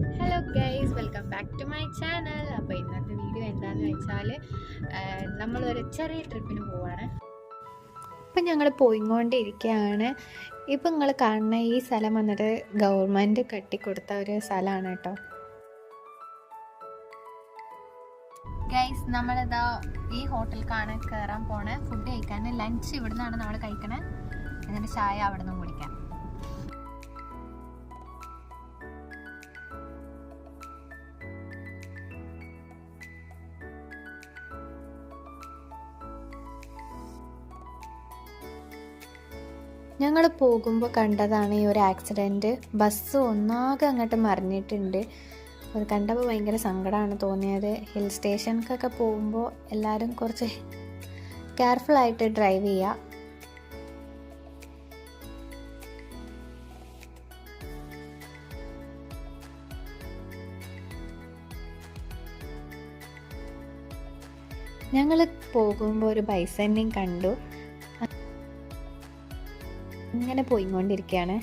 Hello guys welcome back to my channel അപ്പോൾ ഇന്നത്തെ video എന്താണെന്ന് വെച്ചാൽ നമ്മളൊരു ചെറിയ ട്രിപ്പിന് പോവാണ്. ഇപ്പം ഞങ്ങൾ പോയിക്കൊണ്ടിരിക്കുകയാണ് ഇപ്പം നിങ്ങൾ കാണുന്ന ഈ സ്ഥലം വന്നിട്ട് ഗവൺമെന്റ് കെട്ടിക്കൊടുത്ത ഒരു സ്ഥലമാണ് കേട്ടോ ഗൈസ് നമ്മളിതാ ഈ ഹോട്ടൽ കാണാൻ കയറാൻ പോണേ. ഫുഡ് കഴിക്കാൻ ലഞ്ച് ഇവിടെ നിന്നാണ് നമ്മൾ കഴിക്കണേ. എന്നിട്ട് ചായ അവിടെ നിന്ന് കുടിക്കാം ഞങ്ങൾ പോകുമ്പോൾ കണ്ടതാണ് ഈ ഒരു ആക്സിഡന്റ് ബസ് ഒന്നാകെ അങ്ങോട്ട് മറിഞ്ഞിട്ടുണ്ട്. അത് കണ്ടപ്പോൾ ഭയങ്കര സങ്കടമാണ് തോന്നിയത്. ഹിൽ സ്റ്റേഷനൊക്കെ പോകുമ്പോൾ എല്ലാവരും കുറച്ച് കെയർഫുള്ളായിട്ട് ഡ്രൈവ് ചെയ്യുക ഞങ്ങൾ പോകുമ്പോൾ ഒരു ബൈസന്നെയും കണ്ടു. ഇങ്ങനെ പോയിക്കൊണ്ടിരിക്കുകയാണ്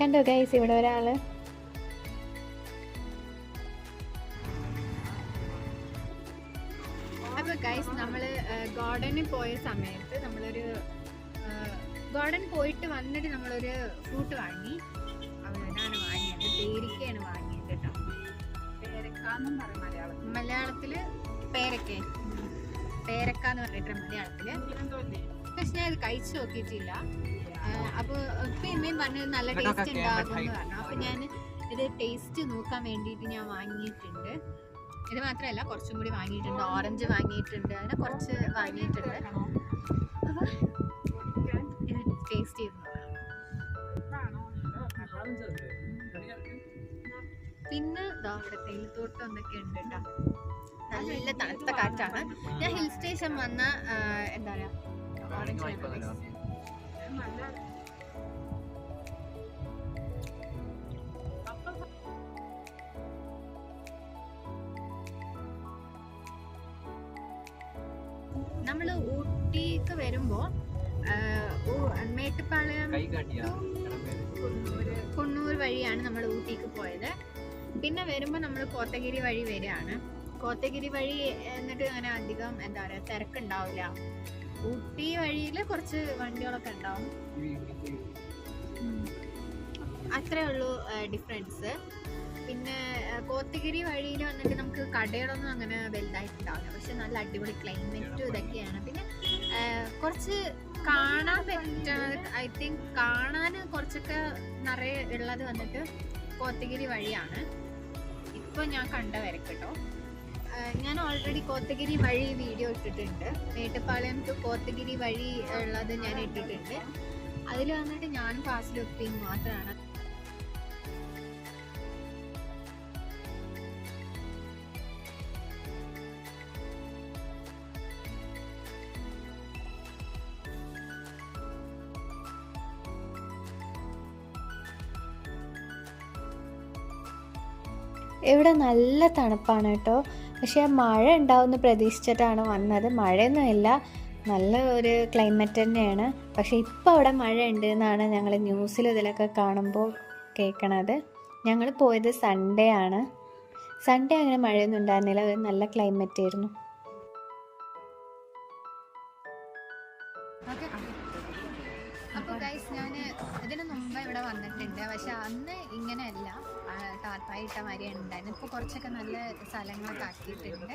കണ്ടോ ഗൈസ് ഇവിടെ ഒരാൾ. ഗൈസ് നമ്മൾ ഗാർഡനിൽ പോയ സമയത്ത് നമ്മളൊരു ഗാർഡൻ പോയിട്ട് വന്നിട്ട് നമ്മളൊരു ഫ്രൂട്ട് വാങ്ങി. അവനാണ് വാങ്ങിയത്. പേരിക്കയാണ് വാങ്ങിയത്. മലയാളത്തിൽ പേരക്ക. പേരക്ക എന്ന് പറഞ്ഞിട്ട് മലയാളത്തിൽ. പക്ഷെ ഞാൻ ഇത് കഴിച്ചു നോക്കിയിട്ടില്ല. അപ്പൊ ഇപ്പൊ ഇമ്മയും പറഞ്ഞത് നല്ല ടേസ്റ്റ് ഉണ്ടാകും എന്ന് പറഞ്ഞു. അപ്പൊ ഞാൻ ഇത് ടേസ്റ്റ് നോക്കാൻ വേണ്ടിയിട്ട് ഞാൻ വാങ്ങിയിട്ടുണ്ട്. ഇത് മാത്രമല്ല കുറച്ചും കൂടി വാങ്ങിയിട്ടുണ്ട്. ഓറഞ്ച് വാങ്ങിയിട്ടുണ്ട്. അങ്ങനെ കുറച്ച് വാങ്ങിയിട്ടുണ്ട്. അപ്പൊ ഇത് ടേസ്റ്റ് ചെയ്ത് പിന്നെ ദാ അവിടെ തേയിലത്തോട്ടം എന്തൊക്കെ ഉണ്ട് കേട്ടോ. നല്ല തണുത്ത കാറ്റാണ്. ഞാൻ ഹിൽ സ്റ്റേഷൻ വന്ന എന്താ പറയാ നമ്മൾ നമ്മൾ ഊട്ടിക്ക് വരുമ്പോ ആ, ഊ- മേട്ടുപ്പാളയം കൊണ്ണൂർ കുണ്ണൂർ വഴിയാണ് നമ്മൾ ഊട്ടിക്ക് പോയത്. പിന്നെ വരുമ്പോൾ നമ്മൾ കോത്തഗിരി വഴി വരികയാണ്. കോത്തഗിരി വഴി എന്നിട്ട് അങ്ങനെ അധികം എന്താ പറയുക തിരക്കുണ്ടാവില്ല. ഊട്ടി വഴിയിൽ കുറച്ച് വണ്ടികളൊക്കെ ഉണ്ടാവും. അത്രേ ഉള്ളൂ ഡിഫറൻസ് പിന്നെ കോത്തഗിരി വഴിയിൽ വന്നിട്ട് നമുക്ക് കടകളൊന്നും അങ്ങനെ വലുതായിട്ടുണ്ടാവില്ല. പക്ഷെ നല്ല അടിപൊളി ക്ലൈമറ്റും ഇതൊക്കെയാണ്. പിന്നെ കുറച്ച് കാണാൻ പറ്റുന്നത് ഐ തിങ്ക് കാണാൻ കുറച്ചൊക്കെ നിറയെ ഉള്ളത് വന്നിട്ട് കോത്തഗിരി വഴിയാണ്. ഇപ്പോൾ ഞാൻ കണ്ട വരക്കട്ടോ കേട്ടോ ഞാൻ ഓൾറെഡി കോത്തഗിരി വഴി വീഡിയോ ഇട്ടിട്ടുണ്ട്. മേട്ടുപ്പാളയം ടു കോത്തഗിരി വഴി ഉള്ളത് ഞാൻ ഇട്ടിട്ടുണ്ട്. അതിൽ വന്നിട്ട് ഞാൻ ഫാസിലൊപ്പിയും മാത്രമാണ് ഇവിടെ നല്ല തണുപ്പാണ് കേട്ടോ. പക്ഷേ മഴ ഉണ്ടാവുമെന്ന് പ്രതീക്ഷിച്ചിട്ടാണ് വന്നത്. മഴയൊന്നുമില്ല. നല്ല ഒരു ക്ലൈമറ്റ് തന്നെയാണ്. പക്ഷേ ഇപ്പോൾ അവിടെ മഴ ഉണ്ട് എന്നാണ് ഞങ്ങൾ ന്യൂസിൽ ഇതിലൊക്കെ കാണുമ്പോൾ കേൾക്കണത്. ഞങ്ങൾ പോയത് സൺഡേ ആണ്. സൺഡേ അങ്ങനെ മഴയൊന്നും ഉണ്ടായിരുന്നില്ല. ഒരു നല്ല ക്ലൈമറ്റ് ആയിരുന്നു. അപ്പോൾ ഗൈസ് ഞാൻ ഇതിനു മുമ്പ് ഇവിടെ വന്നിട്ടുണ്ട്. പക്ഷെ അന്ന് ഇങ്ങനെയല്ല. ടാർപ്പായിട്ട മാതിരി ഉണ്ടായിരുന്നു. ഇപ്പൊ കുറച്ചൊക്കെ നല്ല സ്ഥലങ്ങളൊക്കെ ആക്കിയിട്ടുണ്ട്.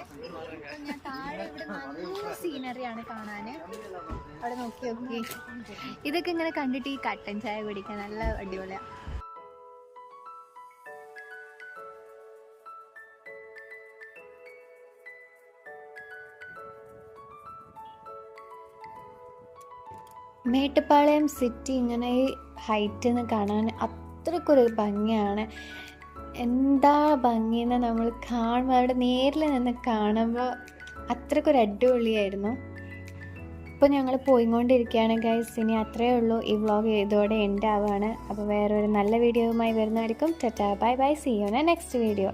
ഞാൻ താഴെ ഇവിടെ നല്ല സീനറിയാണ് കാണാൻ അവിടെ നോക്കി നോക്കി. ഇതൊക്കെ ഇങ്ങനെ കണ്ടിട്ട് ഈ കട്ടൻ ചായ കുടിക്കാൻ നല്ല അടിപൊളിയാ. മേട്ടുപ്പാളയം സിറ്റി ഇങ്ങനെ ഹൈറ്റ് നിന്ന് കാണാൻ അത്രക്കൊരു ഭംഗിയാണ്. എന്താ ഭംഗിയെന്ന് നമ്മൾ കാണുമ്പോൾ അവിടെ നേരിൽ നിന്ന് കാണുമ്പോൾ അത്രക്കൊരു അടിപൊളിയായിരുന്നു. ഇപ്പോൾ ഞങ്ങൾ പോയിക്കൊണ്ടിരിക്കുകയാണ് ഗൈസ് ഇനി അത്രയേ ഉള്ളൂ. ഈ വ്ളോഗ് ഇതോടെ എൻഡ് ആവുകയാണ് അപ്പോൾ വേറൊരു നല്ല വീഡിയോയുമായി വരുന്നതായിരിക്കും. Tata bye bye see you next video